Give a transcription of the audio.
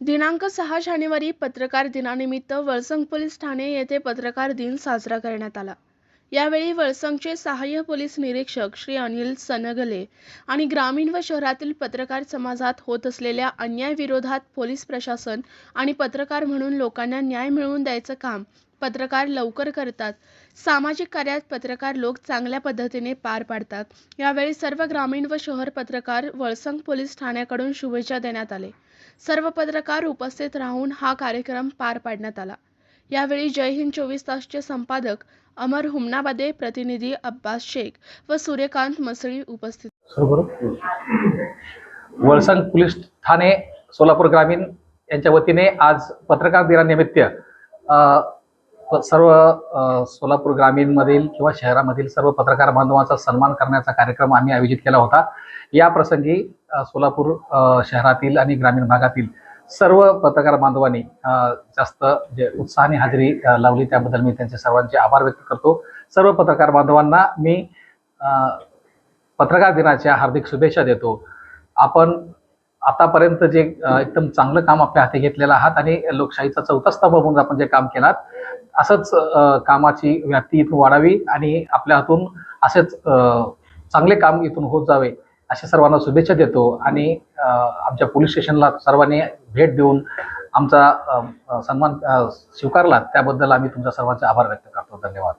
दिनांक सहा जानेवारी पत्रकार दिनानिमित्त वळसंग पोलीस ठाणे येथे पत्रकार दिन साजरा करण्यात आला. यावेळी वळसंगचे सहाय्य पोलीस निरीक्षक श्री अनिल सनगले आणि ग्रामीण व शहरातील पत्रकार समाजात होत असलेल्या अन्यायाविरोधात पोलीस प्रशासन आणि पत्रकार म्हणून लोकांना न्याय मिळवून द्यायचं काम पत्रकार लवकर करतात. सामाजिक कार्यात पत्रकार लोक चांगल्या पद्धतीने पार पाडतात. यावेळी सर्व ग्रामीण व शहर पत्रकार वळसंग पोलीस ठाण्याकडून शुभेच्छा देण्यात आले. सर्व पत्रकार उपस्थित राहून हा कार्यक्रम पार पाडण्यात आला. यावेळी जय हिंद चोवीस तासचे संपादक अमर हुमनाबादे प्रतिनिधी अब्बास शेख व सूर्यकांत मसळी उपस्थित वळसंग पोलीस ठाणे सोलापूर ग्रामीण यांच्या वतीने आज पत्रकार दिनानिमित्त सर्व सोलापूर ग्रामीणमधील किंवा शहरामधील सर्व पत्रकार बांधवांचा सन्मान करण्याचा कार्यक्रम आम्ही आयोजित केला होता. या प्रसंगी सोलापूर शहरातील आणि ग्रामीण भागातील सर्व पत्रकार बांधवांनी जास्त जे उत्साहाने हजेरी लावली त्याबद्दल मी त्यांचे सर्वांचे आभार व्यक्त करतो. सर्व पत्रकार बांधवांना मी पत्रकार दिनाच्या हार्दिक शुभेच्छा देतो. आपण आतापर्यंत जे एकदम चांगलं काम आपल्या हाती घेतलेलं आहात आणि लोकशाहीचा चौथा स्तंभ म्हणून आपण जे काम केलात असंच कामाची व्याप्ती इथून वाढावी आणि आपल्या हातून असेच चांगले काम इथून होत जावे. अशा सर्वांना शुभेच्छा देतो आणि आमच्या पोलीस स्टेशनला सर्वांनी भेट देऊन आमचा सन्मान स्वीकारला त्याबद्दल आम्ही तुमच्या सर्वांचे आभार व्यक्त करतो. धन्यवाद.